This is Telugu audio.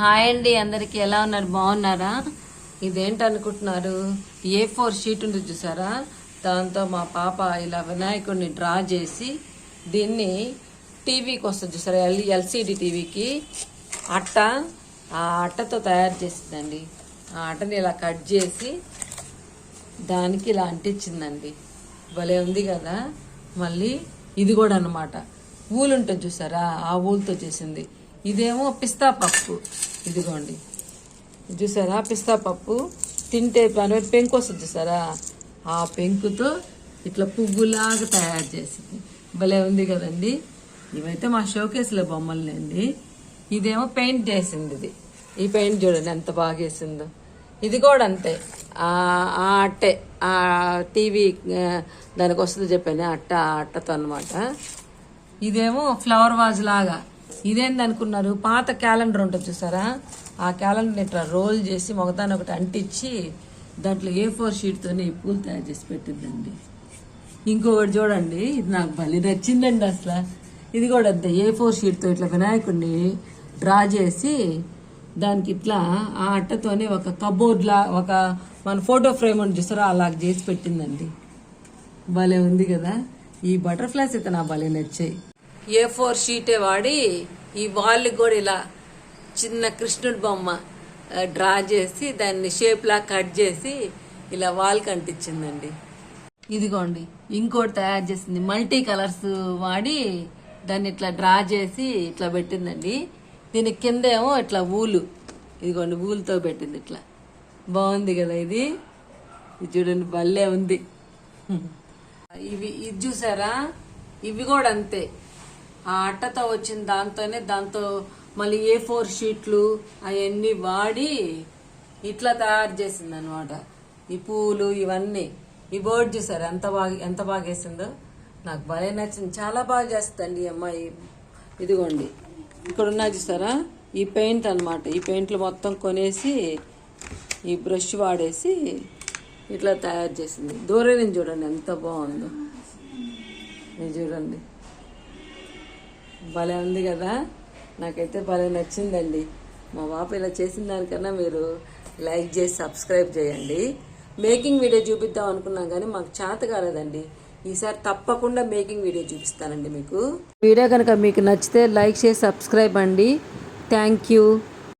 హాయ్ అండి అందరికి ఎలా ఉన్నారు? బాగున్నారా? ఇదేంటనుకుంటున్నారు? ఏ ఫోర్ షీట్ ఉంది చూసారా? దాంతో మా పాప ఇలా వినాయకుడిని డ్రా చేసి దీన్ని టీవీకి వస్తుంది చూసారా? ఎల్ ఎల్సిడి టీవీకి అట్ట ఆ అట్టతో తయారు చేసిందండి. ఆ అట్టని ఇలా కట్ చేసి దానికి ఇలా అంటించిందండి. భలే ఉంది కదా? మళ్ళీ ఇది కూడా అన్నమాట. ఊలు ఉంటుంది చూసారా? ఆ ఊలుతో చేసింది. ఇదేమో పిస్తా పప్పు. ఇదిగోండి. చూసారా? పిస్తా పప్పు తింటే పని పెంకు వస్తుంది చూసారా? ఆ పెంకుతో ఇట్లా పువ్వులాగా తయారు చేసింది. భలే ఉంది కదండి. ఇవైతే మా షోకేస్లో బొమ్మలండి ఇదేమో పెయింట్ చేసింది ఇది. ఈ పెయింట్ చూడండి ఎంత బాగా వేసిందో. ఇది కూడా అంతే. ఆ అట్టే. ఆ టీవీ దానికి వస్తుంది చెప్పాను అట్ట ఆ అట్టతో అనమాట ఇదేమో ఫ్లవర్ వాజ్ లాగా. ఇదేంది అనుకున్నారు? పాత క్యాలెండర్ ఉంటుంది చూసారా? ఆ క్యాలెండర్ ఇట్లా రోల్ చేసి మొగతాన్ని ఒకటి అంటించి దాంట్లో ఏ ఫోర్ షీట్తోనే ఈ పూలు తయారు చేసి పెట్టిందండి. ఇంకొకటి చూడండి ఇది నాకు భలే నచ్చిందండి అసలు. ఇది కూడా అంతే ఏ ఫోర్ షీట్తో ఇట్లా వినాయకుడిని డ్రా చేసి దానికి ఇట్లా ఆ అట్టతోనే ఒక కబోర్డ్లా ఒక మన ఫోటో ఫ్రేమ్ అని చూసారా? అలా చేసి పెట్టిందండి. భలే ఉంది కదా? ఈ బటర్ఫ్లైస్ అయితే నా భలే నచ్చాయి. ఏ ఫోర్ షీటే వాడి ఈ వాళ్ళకి కూడా ఇలా చిన్న కృష్ణుడి బొమ్మ డ్రా చేసి దాన్ని షేప్లా కట్ చేసి ఇలా వాల్ కంటించిందండి ఇదిగోండి ఇంకోటి తయారు చేసింది. మల్టీ కలర్స్ వాడి దాన్ని ఇట్లా డ్రా చేసి ఇట్లా పెట్టిందండి. దీని కింద ఏమో ఇట్లా ఊలు. ఇదిగోండి ఊలుతో పెట్టింది ఇట్లా. బాగుంది కదా ఇది? ఇది చూడండి భలే ఉంది. ఇవి ఇది చూసారా? ఇవి కూడా అంతే. ఆ అట్టతో వచ్చిన దాంతోనే దాంతో మళ్ళీ ఏ ఫోర్ షీట్లు అవన్నీ వాడి ఇట్లా తయారు చేసింది అనమాట ఈ పూలు ఇవన్నీ. ఈ బోర్డు చూసారు? ఎంత బాగా ఎంత బాగా వేసిందో? నాకు భలే నచ్చింది. చాలా బాగా చేస్తుందండి ఈ అమ్మాయి. ఇదిగోండి. ఇక్కడ ఉన్నా చూసారా? ఈ పెయింట్ అన్నమాట. ఈ పెయింట్లు మొత్తం కొనేసి ఈ బ్రష్ వాడేసి ఇట్లా తయారు చేసింది. దూరం నుంచి చూడండి ఎంత బాగుందో. ఇది చూడండి. భలే ఉంది కదా? నాకైతే భలే నచ్చిందండి. మా పాప ఇలా చేసిన దానికన్నా మీరు లైక్ చేసి సబ్స్క్రైబ్ చేయండి. మేకింగ్ వీడియో చూపిద్దాం అనుకున్నాం కానీ మాకు చేత కాలేదండి. ఈసారి తప్పకుండా మేకింగ్ వీడియో చూపిస్తానండి మీకు. వీడియో కనుక మీకు నచ్చితే లైక్ చేసి సబ్స్క్రైబ్ అండి. Thank you.